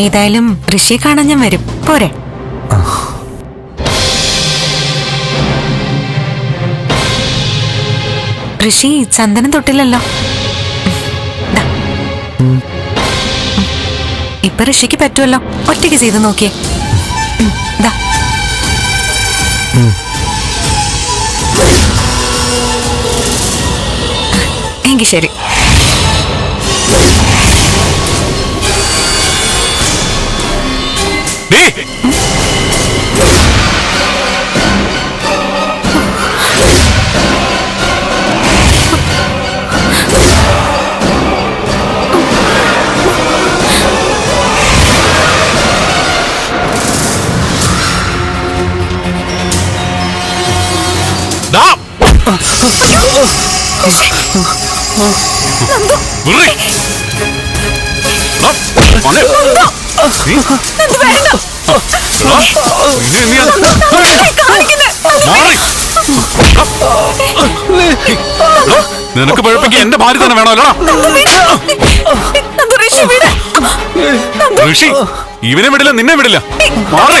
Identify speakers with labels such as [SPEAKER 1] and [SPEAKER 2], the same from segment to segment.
[SPEAKER 1] ഏതായാലും ഋഷിയെ കാണാൻ ഞാൻ വരും. പോരെ. ഋഷി ചന്ദനം തൊട്ടില്ലല്ലോ. ഇപ്പൊ ഋഷിക്ക് പറ്റുമല്ലോ. ഒറ്റയ്ക്ക് ചെയ്ത് നോക്കിയേ. ദാ. ശരി.
[SPEAKER 2] നിനക്ക് പഴപ്പിക്ക് എന്റെ ഭാര്യ തന്നെ വേണമല്ലോ ഋഷി ഇവനെ വിടില്ല നിന്നെ വിടില്ല. മാറി.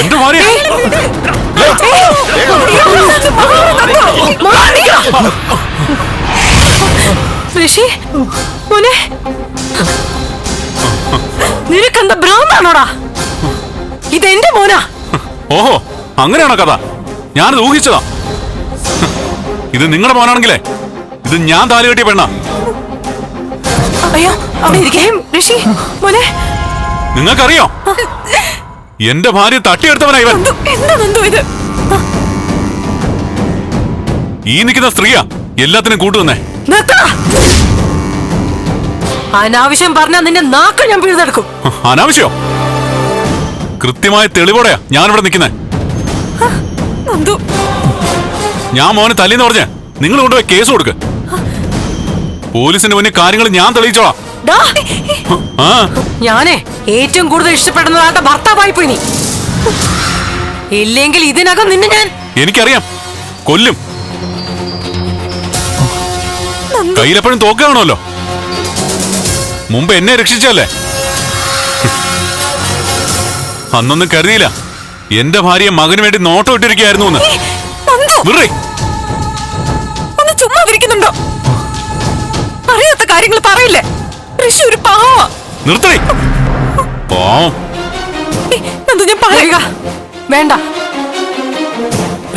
[SPEAKER 2] എന്റെ ഭാര്യ
[SPEAKER 1] ഋഷി മോനെ. നിനക്കെന്താ ഭ്രാന്താണോടാ? ഇതെന്റെ മോനാ.
[SPEAKER 2] ഓഹോ അങ്ങനെയാണോ കഥ? ഞാനത് ഊഹിച്ചതാ. ഇത് നിങ്ങളുടെ മോനാണെങ്കിലേ ഇത് ഞാൻ താലി കെട്ടിയ പെണ്ണ.
[SPEAKER 1] അയ്യോ അവിടെ ഇരിക്കേ. ഋഷി മോനെ.
[SPEAKER 2] നിങ്ങൾക്കറിയോ? എന്റെ ഭാര്യ തട്ടിയെടുത്തവനാ ഇവൻ.
[SPEAKER 1] ഇത്?
[SPEAKER 2] ഈ നിൽക്കുന്ന സ്ത്രീയാ എല്ലാത്തിനും കൂട്ടുവന്നേ
[SPEAKER 1] അനാവശ്യം പറഞ്ഞാ നിന്റെ നാക്ക് ഞാൻ പിഴുതെടുക്കും.
[SPEAKER 2] അനാവശ്യോ? കൃത്യമായ തെളിവോടെയാ ഞാനിവിടെ നിൽക്കുന്നേ. ഞാൻ മോനെ തല്ലിന്ന് പറഞ്ഞേ നിങ്ങൾ കൊണ്ടുപോയി കേസ് കൊടുക്ക്. പോലീസിന്റെ മുന്നിൽ കാര്യങ്ങൾ ഞാൻ തെളിയിച്ചോളാം.
[SPEAKER 1] ഞാനേ ഏറ്റവും കൂടുതൽ ഇഷ്ടപ്പെടുന്നതാട്ട ഭർത്താവായി പോയി നീ. ഇല്ലെങ്കിൽ ഇതിനകം നിന്നെ ഞാൻ
[SPEAKER 2] എനിക്കറിയാം. കൊല്ലും. കയ്യിലെപ്പോഴും തോക്കാണല്ലോ. മുമ്പ് എന്നെ രക്ഷിച്ചല്ലേ? അന്നൊന്നും കരുതിയില്ല. എന്റെ ഭാര്യ മകന് വേണ്ടി നോട്ടം ഇട്ടിരിക്കുകയായിരുന്നു
[SPEAKER 1] ഒന്ന് ചുമ്മാ അറിയാത്ത കാര്യങ്ങൾ പറയില്ലേ? ഋഷി ഒരു പാവ
[SPEAKER 2] നിർത്തണേ പാവം.
[SPEAKER 1] നന്ദു ഞാൻ പറയുക. വേണ്ട.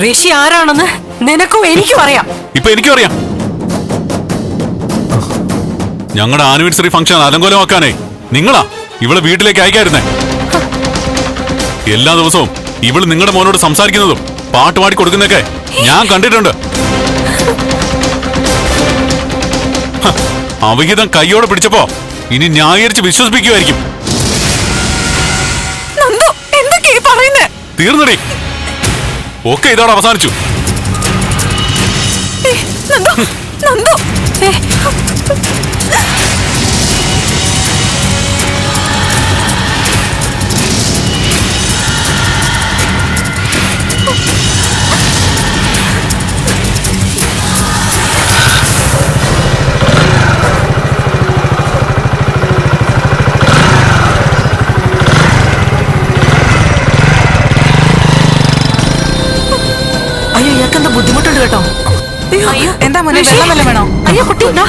[SPEAKER 1] ഋഷി ആരാണെന്ന് നിനക്കും എനിക്കും അറിയാം
[SPEAKER 2] ഇപ്പൊ എനിക്കും അറിയാം. ഞങ്ങളുടെ ആനിവേഴ്സറി ഫംഗ്ഷൻ അലങ്കോലമാക്കാനേ. നിങ്ങളാ ഇവളെ വീട്ടിലേക്ക് അയക്കായിരുന്നേ. എല്ലാ ദിവസവും ഇവൾ നിങ്ങളുടെ മോനോട് സംസാരിക്കുന്നതും പാട്ട് പാടി കൊടുക്കുന്നൊക്കെ ഞാൻ കണ്ടിട്ടുണ്ട്. അവിഹിതം കൈയോടെ പിടിച്ചപ്പോ ഇനി ന്യായീകരിച്ച് വിശ്വസിപ്പിക്കുമായിരിക്കും തീർന്നടി. ഒക്കെ ഇതോടെ അവസാനിച്ചു.
[SPEAKER 1] നന്ദു നന്ദു. ഇയാൾക്കെന്താ കേട്ടോ. അയ്യോ എന്താ മോനെ വെള്ളം വല്ലതും വേണോ? അയ്യോ കുട്ടി ഇതാ.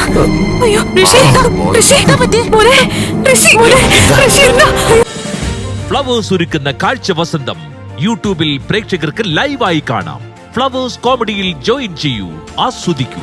[SPEAKER 1] അയ്യോ ഋഷി ഋഷി എന്താ പറ്റി മോനെ ഋഷി മോനെ ഋഷി എന്താ?
[SPEAKER 3] ഫ്ലവേഴ്സ് ഒരുക്കുന്ന കാഴ്ച വസന്തം യൂട്യൂബിൽ പ്രേക്ഷകർക്ക് ലൈവായി കാണാം. ഫ്ലവേഴ്സ് കോമഡിയിൽ ജോയിൻ ചെയ്യൂ ആസ്വദിക്കൂ.